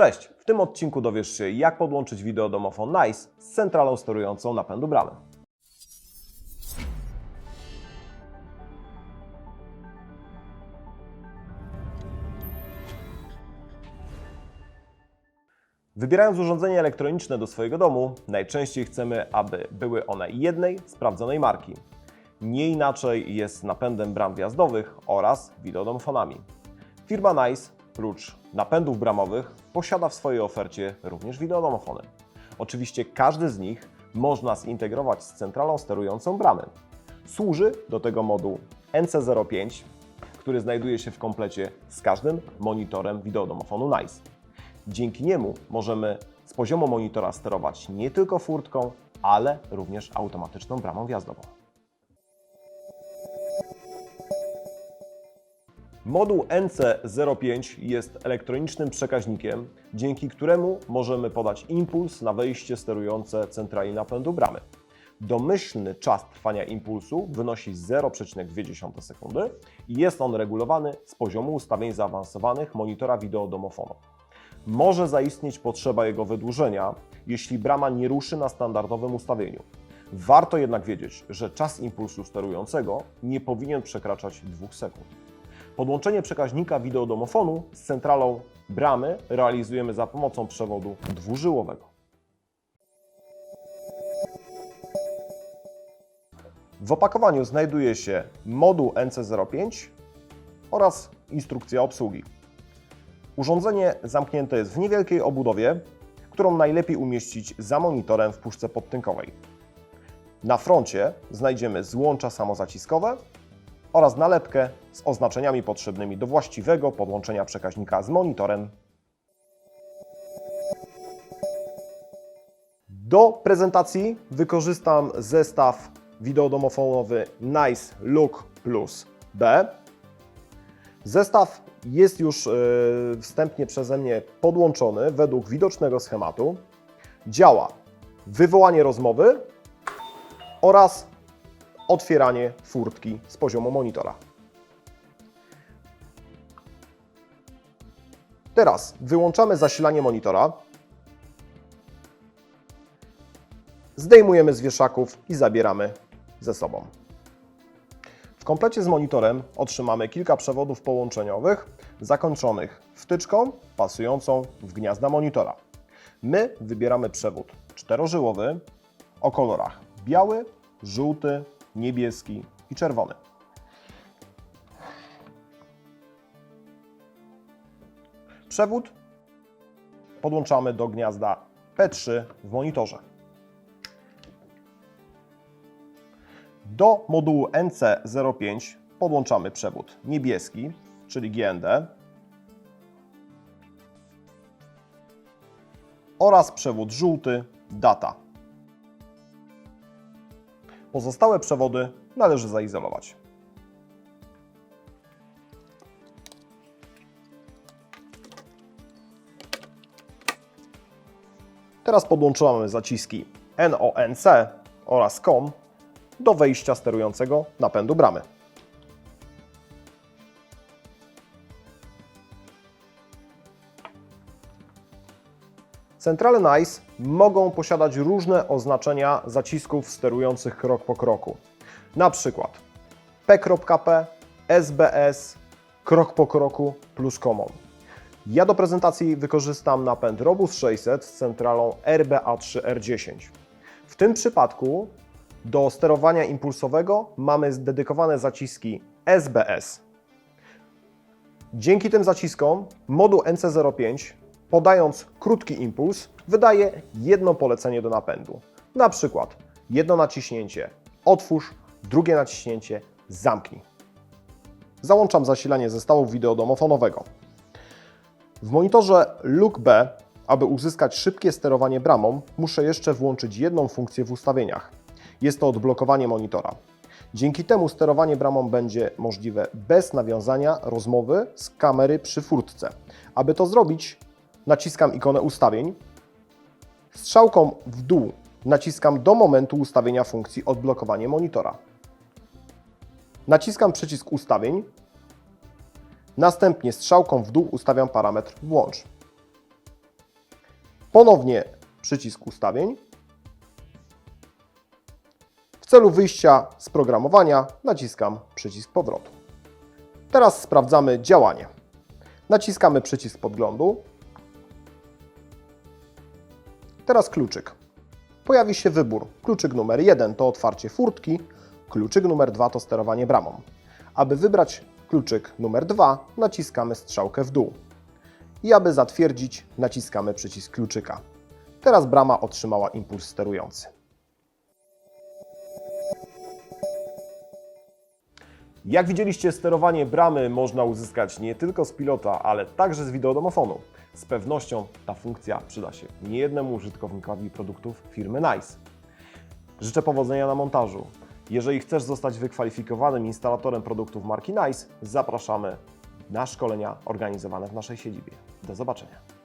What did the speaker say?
Cześć! W tym odcinku dowiesz się, jak podłączyć wideodomofon NICE z centralą sterującą napędu bramy. Wybierając urządzenie elektroniczne do swojego domu, najczęściej chcemy, aby były one jednej, sprawdzonej marki. Nie inaczej jest z napędem bram wjazdowych oraz wideodomofonami. Firma NICE, prócz napędów bramowych, posiada w swojej ofercie również wideodomofony. Oczywiście każdy z nich można zintegrować z centralą sterującą bramy. Służy do tego moduł NC05, który znajduje się w komplecie z każdym monitorem wideodomofonu NICE. Dzięki niemu możemy z poziomu monitora sterować nie tylko furtką, ale również automatyczną bramą wjazdową. Moduł NC05 jest elektronicznym przekaźnikiem, dzięki któremu możemy podać impuls na wejście sterujące centrali napędu bramy. Domyślny czas trwania impulsu wynosi 0,2 sekundy i jest on regulowany z poziomu ustawień zaawansowanych monitora wideodomofonu. Może zaistnieć potrzeba jego wydłużenia, jeśli brama nie ruszy na standardowym ustawieniu. Warto jednak wiedzieć, że czas impulsu sterującego nie powinien przekraczać 2 sekund. Podłączenie przekaźnika wideodomofonu z centralą bramy realizujemy za pomocą przewodu dwużyłowego. W opakowaniu znajduje się moduł NC05 oraz instrukcja obsługi. Urządzenie zamknięte jest w niewielkiej obudowie, którą najlepiej umieścić za monitorem w puszce podtynkowej. Na froncie znajdziemy złącza samozaciskowe oraz nalepkę z oznaczeniami potrzebnymi do właściwego podłączenia przekaźnika z monitorem. Do prezentacji wykorzystam zestaw wideodomofonowy Nice Look Plus B. Zestaw jest już e, wstępnie przeze mnie podłączony według widocznego schematu. Działa wywołanie rozmowy oraz otwieranie furtki z poziomu monitora. Teraz wyłączamy zasilanie monitora. Zdejmujemy z wieszaków i zabieramy ze sobą. W komplecie z monitorem otrzymamy kilka przewodów połączeniowych zakończonych wtyczką pasującą w gniazda monitora. My wybieramy przewód czterożyłowy o kolorach biały, żółty, niebieski i czerwony. Przewód podłączamy do gniazda P3 w monitorze. Do modułu NC05 podłączamy przewód niebieski, czyli GND, oraz przewód żółty data. Pozostałe przewody należy zaizolować. Teraz podłączamy zaciski NONC oraz COM do wejścia sterującego napędu bramy. Centrale NICE mogą posiadać różne oznaczenia zacisków sterujących krok po kroku. Na przykład P.P, SBS, krok po kroku plus common. Ja do prezentacji wykorzystam napęd Robus 600 z centralą RBA3R10. W tym przypadku do sterowania impulsowego mamy zdedykowane zaciski SBS. Dzięki tym zaciskom moduł NC05 podając krótki impuls wydaje jedno polecenie do napędu. Na przykład jedno naciśnięcie otwórz, drugie naciśnięcie zamknij. Załączam zasilanie zestawu wideodomofonowego. W monitorze Look B, aby uzyskać szybkie sterowanie bramą, muszę jeszcze włączyć jedną funkcję w ustawieniach. Jest to odblokowanie monitora. Dzięki temu sterowanie bramą będzie możliwe bez nawiązania rozmowy z kamery przy furtce. Aby to zrobić, naciskam ikonę ustawień. Strzałką w dół naciskam do momentu ustawienia funkcji odblokowanie monitora. Naciskam przycisk ustawień. Następnie strzałką w dół ustawiam parametr włącz. Ponownie przycisk ustawień. W celu wyjścia z programowania naciskam przycisk powrotu. Teraz sprawdzamy działanie. Naciskamy przycisk podglądu. Teraz kluczyk. Pojawi się wybór. Kluczyk numer 1 to otwarcie furtki, kluczyk numer 2 to sterowanie bramą. Aby wybrać kluczyk numer 2, naciskamy strzałkę w dół. I aby zatwierdzić, naciskamy przycisk kluczyka. Teraz brama otrzymała impuls sterujący. Jak widzieliście, sterowanie bramy można uzyskać nie tylko z pilota, ale także z wideodomofonu. Z pewnością ta funkcja przyda się niejednemu użytkownikowi produktów firmy NICE. Życzę powodzenia na montażu. Jeżeli chcesz zostać wykwalifikowanym instalatorem produktów marki NICE, zapraszamy na szkolenia organizowane w naszej siedzibie. Do zobaczenia.